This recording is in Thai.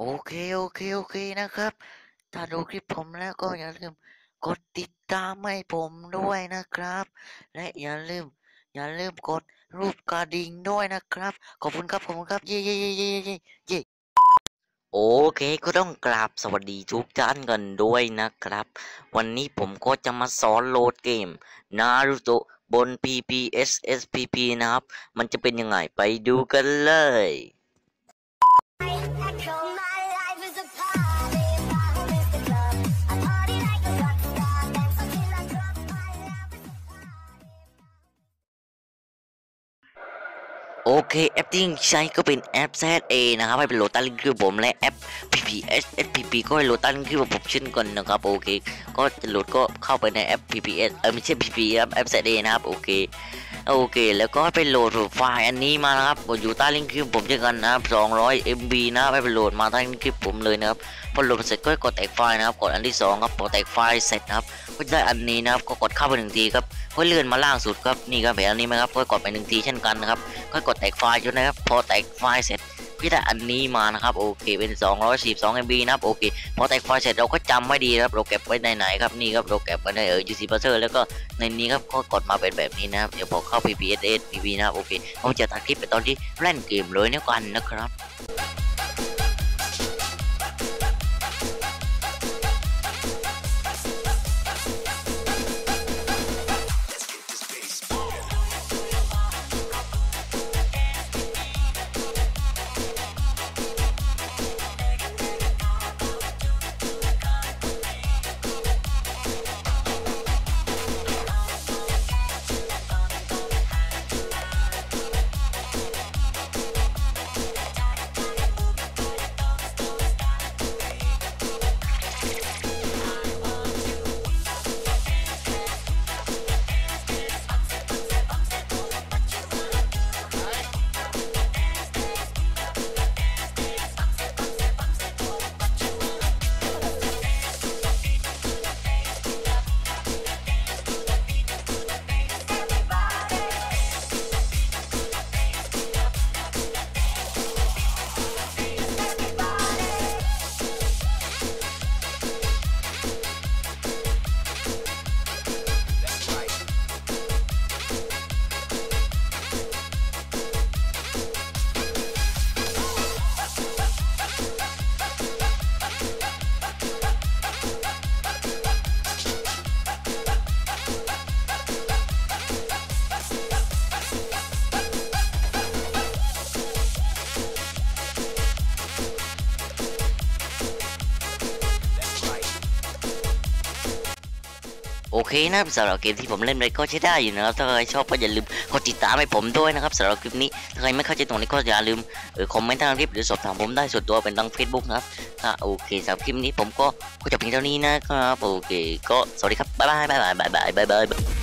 โอเค โอเค โอเคนะครับ ถ้าดูคลิปผมแล้วก็อย่าลืมกดติดตามให้ผมด้วยนะครับ และอย่าลืม อย่าลืมกดรูปกระดิ่งด้วยนะครับ ขอบคุณครับขอบคุณครับ เย่เย่เย่เย่เย่เย่โอเคก็ต้องกราบสวัสดีทุกท่านกันด้วยนะครับ วันนี้ผมก็จะมาสอนโหลดเกม Naruto บน PPSSPP นะครับ มันจะเป็นยังไงไปดูกันเลย โอเคแอปที่ใช้ก็เป็นแอป ZA นะครับให้เป็นโหลดตั้งลิงคือผมและแอป PPS SPP ก็ให้โหลดตั้งลิงคือผมเช่นกันนะครับโอเคก็จะโหลดก็เข้าไปในแอป PPS เออไม่ใช่ PP ครับแอป ZA นะครับโอเคโอเค แล้วก็ไปโหลดไฟล์อันนี้มานะครับก็อยู่ใต้ลิงก์คลิปผมเช่นกันนะครับ 200 MB นะให้ไปโหลดมาใต้ลิงก์คลิปผมเลยนะครับพอโหลดเสร็จก็กดแตกไฟล์นะครับกดอันที่สองครับพอแตกไฟล์เสร็จนะครับก็ได้อันนี้นะครับก็กดเข้าไปหนึ่งทีครับ ก็เลื่อนมาล่างสุดครับนี่ครับเห็นอันนี้ไหมครับก็กดไปหนึ่งทีเช่นกันนะครับก็กดแตกไฟล์จนนะครับพอแตกไฟล์เสร็จก็ได้อันนี้มานะครับโอเคเป็น 242 MB นะครับโอเคพอแตกไฟล์เสร็จเราก็จำไว้ดีครับเราเก็บไว้ในไหนครับนี่ครับเราเก็บไว้ในเออ UC Parser แล้วก็ในนี้ครับก็กดมาเป็นแบบนี้นะครับเดี๋ยวพอเข้า PPSS PV นะครับโอเคผมจะตัดคลิปไปตอนที่เล่นเกมเลยเนี่ยกันนะครับ เคนะสำหรับเกมที่ผมเล่นไปก็ใช้ได้อยู่นะครับถ้าใครชอบก็อย่าลืมกดติดตามให้ผมด้วยนะครับสำหรับคลิปนี้ถ้าใครไม่เข้าใจตรงนี้ก็อย่าลืมเออคอมเมนต์ทางคลิปหรือสอบถามผมได้ส่วนตัวเป็นทาง Facebook นะครับถ้าโอเคสำหรับคลิปนี้ผมก็ก็จบเพียงเท่านี้นะครับโอเคก็สวัสดีครับบ๊ายบายบ๊ายบายบ๊ายบายบ๊ายบาย